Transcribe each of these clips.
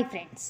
Hi friends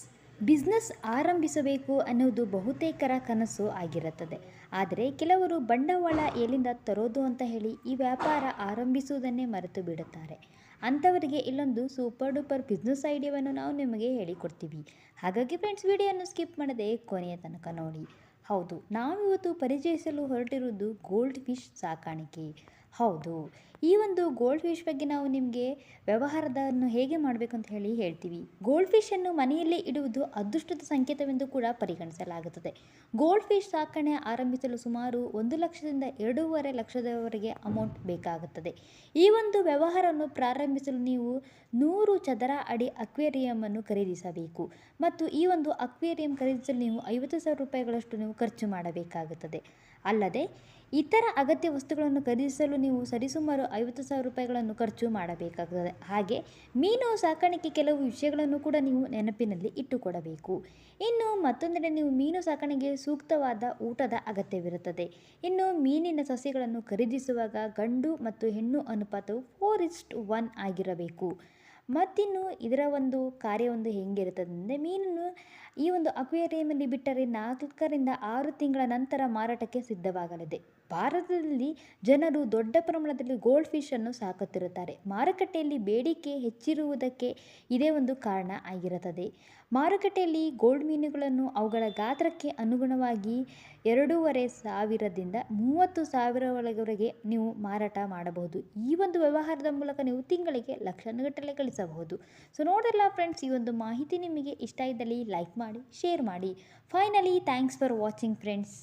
business ಆರಂಭಿಸಬೇಕು ಅನ್ನೋದು ಬಹುತೇಕರ ಕನಸು ಆಗಿರುತ್ತದೆ. ಆದರೆ ಕೆಲವರು ಬಂಡವಾಳ ಎಲ್ಲಿಂದ ತರೋದು ಅಂತ ಹೇಳಿ ಈ ವ್ಯಾಪಾರ ಆರಂಭಿಸುವುದನ್ನೇ ಮರೆತು ಬಿಡುತ್ತಾರೆ. ಅಂಥವರಿಗೆ ಇಲ್ಲೊಂದು ಸೂಪರ್ ಡೂಪರ್ ಬಿಸ್ನೆಸ್ ಐಡಿಯಾವನ್ನು ನಾವು ನಿಮಗೆ ಹೇಳಿಕೊಡ್ತೀವಿ. ಹಾಗಾಗಿ ಫ್ರೆಂಡ್ಸ್ ವಿಡಿಯೋವನ್ನು ಸ್ಕಿಪ್ ಮಾಡದೆ ಕೊನೆಯ ತನಕ ನೋಡಿ. ಹೌದು, ನಾವಿವತ್ತು ಪರಿಚಯಿಸಲು ಹೊರಟಿರುವುದು ಗೋಲ್ಡ್ ಫಿಶ್ ಸಾಕಾಣಿಕೆ. ಹೌದು. ಈ ಒಂದು ಗೋಲ್ಡ್ ಫಿಶ್ ಬಗ್ಗೆ ನಾವು ನಿಮಗೆ ವ್ಯವಹಾರದನ್ನು ಹೇಗೆ ಮಾಡಬೇಕು ಅಂತ ಹೇಳಿ ಹೇಳ್ತೀವಿ. ಗೋಲ್ಡ್ ಫಿಶನ್ನು ಮನೆಯಲ್ಲೇ ಇಡುವುದು ಅದೃಷ್ಟದ ಸಂಕೇತವೆಂದು ಕೂಡ ಪರಿಗಣಿಸಲಾಗುತ್ತದೆ. ಗೋಲ್ಡ್ ಫಿಶ್ ಸಾಕಣೆ ಆರಂಭಿಸಲು ಸುಮಾರು ಒಂದು ಲಕ್ಷದಿಂದ ಎರಡೂವರೆ ಲಕ್ಷದವರೆಗೆ ಅಮೌಂಟ್ ಬೇಕಾಗುತ್ತದೆ. ಈ ಒಂದು ವ್ಯವಹಾರವನ್ನು ಪ್ರಾರಂಭಿಸಲು ನೀವು ನೂರು ಚದರ ಅಡಿ ಅಕ್ವೇರಿಯಮನ್ನು ಖರೀದಿಸಬೇಕು. ಮತ್ತು ಈ ಒಂದು ಅಕ್ವೇರಿಯಂ ಖರೀದಿಸಲು ನೀವು ಐವತ್ತು ಸಾವಿರ ರೂಪಾಯಿಗಳಷ್ಟು ನೀವು ಖರ್ಚು ಮಾಡಬೇಕಾಗುತ್ತದೆ. ಅಲ್ಲದೆ ಇತರ ಅಗತ್ಯ ವಸ್ತುಗಳನ್ನು ಖರೀದಿಸಲು ನೀವು ಸರಿಸುಮಾರು ಐವತ್ತು ಸಾವಿರ ರೂಪಾಯಿಗಳನ್ನು ಖರ್ಚು ಮಾಡಬೇಕಾಗುತ್ತದೆ ಹಾಗೆ ಮೀನು ಸಾಕಾಣಿಕೆ ಕೆಲವು ವಿಷಯಗಳನ್ನು ಕೂಡ ನೀವು ನೆನಪಿನಲ್ಲಿ ಇಟ್ಟುಕೊಡಬೇಕು. ಇನ್ನು ಮತ್ತೊಂದೆಡೆ ನೀವು ಮೀನು ಸಾಕಾಣೆಗೆ ಸೂಕ್ತವಾದ ಊಟದ ಅಗತ್ಯವಿರುತ್ತದೆ. ಇನ್ನು ಮೀನಿನ ಸಸ್ಯಗಳನ್ನು ಖರೀದಿಸುವಾಗ ಗಂಡು ಮತ್ತು ಹೆಣ್ಣು ಅನುಪಾತವು ಫೋರ್ ಒನ್ ಆಗಿರಬೇಕು. ಮತ್ತಿನ್ನು ಇದರ ಒಂದು ಕಾರ್ಯ ಒಂದು ಹೆಂಗಿರುತ್ತದೆ ಅಂದರೆ ಮೀನನ್ನು ಈ ಒಂದು ಅಕ್ವೇರಿಯಮಲ್ಲಿ ಬಿಟ್ಟರೆ ನಾಲ್ಕರಿಂದ ಆರು ತಿಂಗಳ ನಂತರ ಮಾರಾಟಕ್ಕೆ ಸಿದ್ಧವಾಗಲಿದೆ. ಭಾರತದಲ್ಲಿ ಜನರು ದೊಡ್ಡ ಪ್ರಮಾಣದಲ್ಲಿ ಗೋಲ್ಡ್ ಫಿಶ್ ಅನ್ನು ಸಾಕುತ್ತಿರುತ್ತಾರೆ. ಮಾರುಕಟ್ಟೆಯಲ್ಲಿ ಬೇಡಿಕೆ ಹೆಚ್ಚಿರುವುದಕ್ಕೆ ಇದೇ ಒಂದು ಕಾರಣ ಆಗಿರುತ್ತದೆ. ಮಾರುಕಟ್ಟೆಯಲ್ಲಿ ಗೋಲ್ಡ್ ಮೀನುಗಳನ್ನು ಅವುಗಳ ಗಾತ್ರಕ್ಕೆ ಅನುಗುಣವಾಗಿ ಎರಡೂವರೆ ಸಾವಿರದಿಂದ ಮೂವತ್ತು ಸಾವಿರವರೆಗೆ ನೀವು ಮಾರಾಟ ಮಾಡಬಹುದು. ಈ ಒಂದು ವ್ಯವಹಾರದ ಮೂಲಕ ನೀವು ತಿಂಗಳಿಗೆ ಲಕ್ಷಗಟ್ಟಲೆ ಗಳಿಸಬಹುದು. ಸೊ ನೋಡಿರಲ್ಲ ಫ್ರೆಂಡ್ಸ್ ಈ ಒಂದು ಮಾಹಿತಿ ನಿಮಗೆ ಇಷ್ಟ ಇದ್ದಲ್ಲಿ ಲೈಕ್ ಮಾಡಿ ಶೇರ್ ಮಾಡಿ. Finally thanks for watching friends